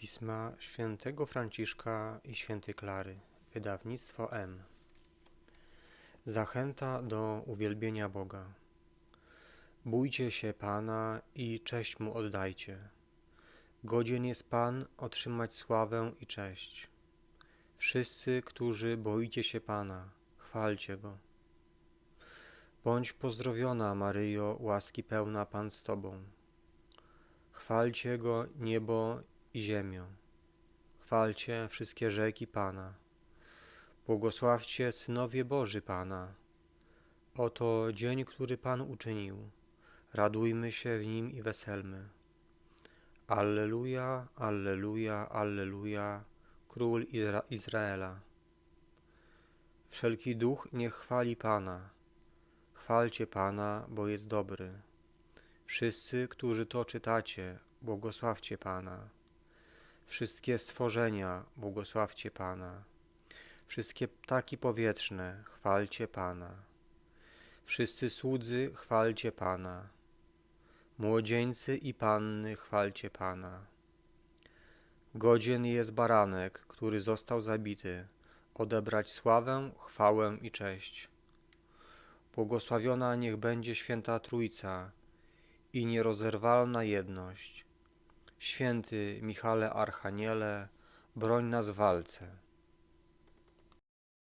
Pisma świętego Franciszka i świętej Klary. Wydawnictwo M. Zachęta do uwielbienia Boga. Bójcie się Pana i cześć Mu oddajcie. Godzien jest Pan otrzymać sławę i cześć. Wszyscy, którzy boicie się Pana, chwalcie Go. Bądź pozdrowiona, Maryjo, łaski pełna Pan z Tobą. Chwalcie Go niebo i ziemię. Chwalcie wszystkie rzeki Pana. Błogosławcie synowie Boży Pana. Oto dzień, który Pan uczynił. Radujmy się w nim i weselmy. Alleluja, Alleluja, Alleluja, Król Izra- Izraela. Wszelki duch niech chwali Pana. Chwalcie Pana, bo jest dobry. Wszyscy, którzy to czytacie, błogosławcie Pana. Wszystkie stworzenia, błogosławcie Pana. Wszystkie ptaki powietrzne, chwalcie Pana. Wszyscy słudzy, chwalcie Pana. Młodzieńcy i panny, chwalcie Pana. Godzien jest baranek, który został zabity, odebrać sławę, chwałę i cześć. Błogosławiona niech będzie święta Trójca i nierozerwalna jedność. Święty Michale Archaniele, broń nas w walce.